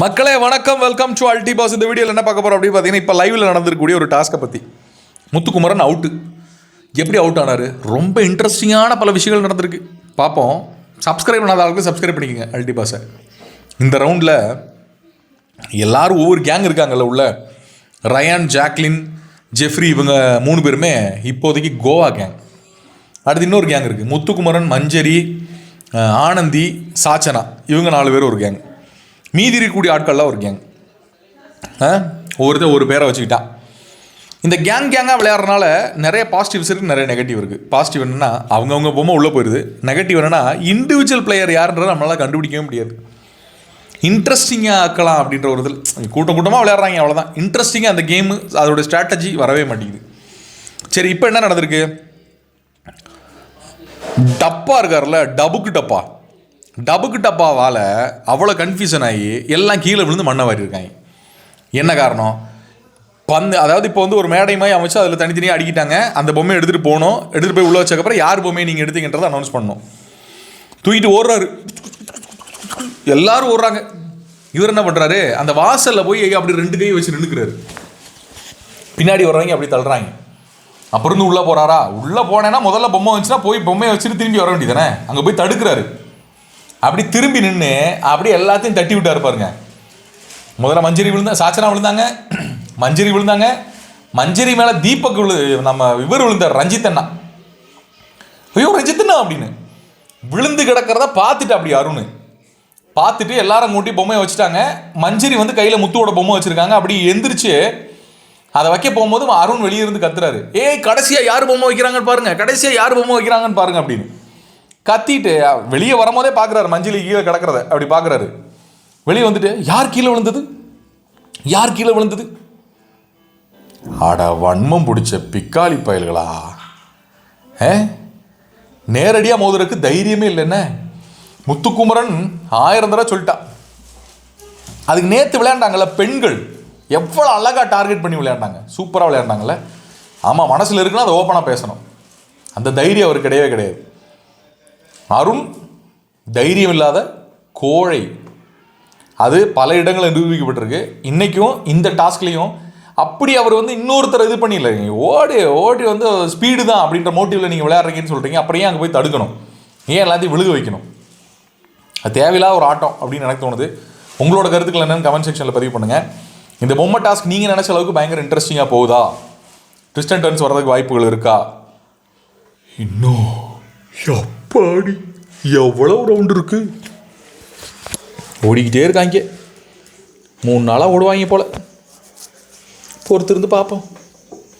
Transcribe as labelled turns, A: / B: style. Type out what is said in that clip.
A: மக்களே வணக்கம். Welcome to அல்டி pass இந்த வீடியோவில் என்ன பார்க்க போகிறோம் அப்படின்னு பார்த்தீங்கன்னா இப்போ லைவில் நடந்திருக்கக்கூடிய ஒரு டாஸ்க்கை பற்றி முத்துக்குமரன் அவுட்டு எப்படி அவுட் ஆனார்? ரொம்ப இன்ட்ரெஸ்டிங்கான பல விஷயங்கள் நடந்திருக்கு. பார்ப்போம். சப்ஸ்கிரைப் பண்ணாத ஆளுக்கு சப்ஸ்கிரைப் பண்ணிக்கோங்க அல்டி பாஸை இந்த ரவுண்டில் எல்லோரும் ஒவ்வொரு கேங் இருக்காங்கல்ல உள்ள. ரயான் ஜாக்லின் ஜெஃப்ரி இவங்க மூணு பேருமே இப்போதைக்கு கோவா கேங் அடுத்து இன்னொரு கேங் இருக்குது முத்துக்குமரன் மஞ்சரி ஆனந்தி சாச்சனா. இவங்க நாலு பேர் ஒரு கேங் மீதி இருக்கக்கூடிய ஆட்கள்லாம் ஒரு கேங் ஒவ்வொருத்தர் ஒரு பேரை வச்சுக்கிட்டான் இந்த கேங் கேங்காக விளையாடுறனால நிறைய பாசிட்டிவ்ஸ் இருக்குது நிறைய நெகட்டிவ் இருக்குது பாசிட்டிவ் என்னென்னா அவங்கவுங்க பொம்மை உள்ளே போயிடுது நெகட்டிவ் என்னென்னா இண்டிவிஜுவல் பிளேயர் யாருன்றதை நம்மளால் கண்டுபிடிக்கவே முடியாது. இன்ட்ரெஸ்டிங்காக ஆக்கலாம் அப்படின்ற ஒரு இதில். கூட்டம் கூட்டமாக விளையாடுறாங்க அவ்வளோதான் இன்ட்ரெஸ்டிங்காக அந்த கேமு அதோட ஸ்ட்ராட்டஜி வரவே மாட்டேங்குது. சரி இப்போ என்ன நடந்திருக்கு? டப்பா இருக்கார்ல டபுக்கு டப்பா. டபுக்கு டப்பாவால் அவ்வளோ கன்ஃபியூஷன் ஆகி எல்லாம் கீழே விழுந்து மண்ணை வாரியிருக்காங்க. என்ன காரணம்? பந்து அதாவது இப்போ வந்து ஒரு மேடை மாதிரி அமைச்சு அதில் தனித்தனியாக அடிக்கிட்டாங்க. அந்த பொம்மையை எடுத்துகிட்டு போகணும். எடுத்துகிட்டு போய் உள்ள வச்சக்கப்புறம் யார் பொம்மையை நீங்கள் எடுத்தீங்கன்றதை அனௌன்ஸ் பண்ணணும். தூக்கிட்டு ஓடுறாரு. எல்லாரும் ஓடுறாங்க. இவர் என்ன பண்ணுறாரு அந்த வாசலில் போய் அப்படி ரெண்டு கை வச்சு நின்றுக்கிறாரு பின்னாடி வர்றவங்க அப்படி தள்ளுறாங்க. அப்புறம் இருந்து உள்ளே போகிறாரா உள்ளே போனேன்னா முதல்ல பொம்மை வந்துச்சுன்னா போய் பொம்மையை வச்சுட்டு திரும்பி வர வேண்டியதானே அங்கே போய் தடுக்கிறாரு. அப்படி திரும்பி நின்று அப்படியே எல்லாத்தையும் தட்டி விட்டார் பாருங்க. முதல்ல மஞ்சரி விழுந்தா சாச்சனா விழுந்தாங்க. மஞ்சரி விழுந்தாங்க. மஞ்சரி மேலே தீபக் விழு நம்ம இவர் விழுந்தார் ரஞ்சித் அண்ணா. ஐயோ ரஞ்சித் அண்ணா அப்படின்னு. விழுந்து கிடக்கிறத பார்த்துட்டு அப்படி அருண். பார்த்துட்டு எல்லாரும் கூட்டி பொம்மையை வச்சுட்டாங்க. மஞ்சரி வந்து கையில் முத்துவோட பொம்மை வச்சுருக்காங்க. அப்படி எந்திரிச்சு அதை வைக்க போகும்போது அருண் வெளியே இருந்து கத்துறாரு. ஏய் கடைசியா யார் பொம்மை வைக்கிறாங்கன்னு பாருங்க கடைசியா யார் பொம்மை வைக்கிறாங்கன்னு பாருங்க அப்படின்னு. கத்திட்டு வெளியே வரும்போதே பார்க்குறாரு மஞ்சளி கீழே கிடக்கிறத. அப்படி பார்க்குறாரு. வெளியே வந்துட்டு யார் கீழே விழுந்தது? யார் கீழே விழுந்தது? அட வன்மம் பிடிச்ச பிக்காளி பயல்களா? ஏ நேரடியாக மோதுறதுக்கு தைரியமே இல்லைன்னு? முத்துக்குமரன் ஆயிரம் தடவை சொல்லிட்டான் அதுக்கு நேற்று விளையாண்டாங்கல்ல பெண்கள். எவ்வளோ அழகாக டார்கெட் பண்ணி விளையாண்டாங்க. சூப்பராக விளையாண்டாங்கல்ல. ஆமாம் மனசில் இருக்குன்னா அதை ஓப்பனாக பேசணும். அந்த தைரியம் அவர் கிடையவே கிடையாது. அருண் தைரியம் இல்லாத கோழை. அது பல இடங்களில் நிரூபிக்கப்பட்டிருக்கு. இன்றைக்கும் இந்த டாஸ்க்லேயும் அப்படி அவர் வந்து இன்னொருத்தர் இது பண்ணிடல நீங்கள் ஓடி ஓடி வந்து ஸ்பீடு தான் அப்படின்ற மோட்டிவில் நீங்கள் விளையாடுறீங்கன்னு சொல்கிறீங்க அப்புறம் ஏன் அங்கே போய் தடுக்கணும்? ஏன் எல்லாத்தையும் விழுக வைக்கணும்? அது தேவையில்லாத ஒரு ஆட்டம் அப்படின்னு எனக்கு தோணுது. உங்களோட கருத்துக்கள் என்னென்னு கமெண்ட் செக்ஷனில் பதிவு பண்ணுங்கள் இந்த பொம்மை டாஸ்க் நீங்கள் நினச்ச அளவுக்கு பயங்கர இன்ட்ரெஸ்டிங்காக போகுதா? ட்விஸ்ட் அண்ட் டர்ன்ஸ் வர்றதுக்கு வாய்ப்புகள் இருக்கா? இன்னும் அப்பாடி எவ்வளோ ரவுண்ட் இருக்கு? ஓடிக்கிட்டே இருக்காங்க. மூணு நாளாக ஓடுவாங்க போல். பொறுத்திருந்து பார்ப்போம்.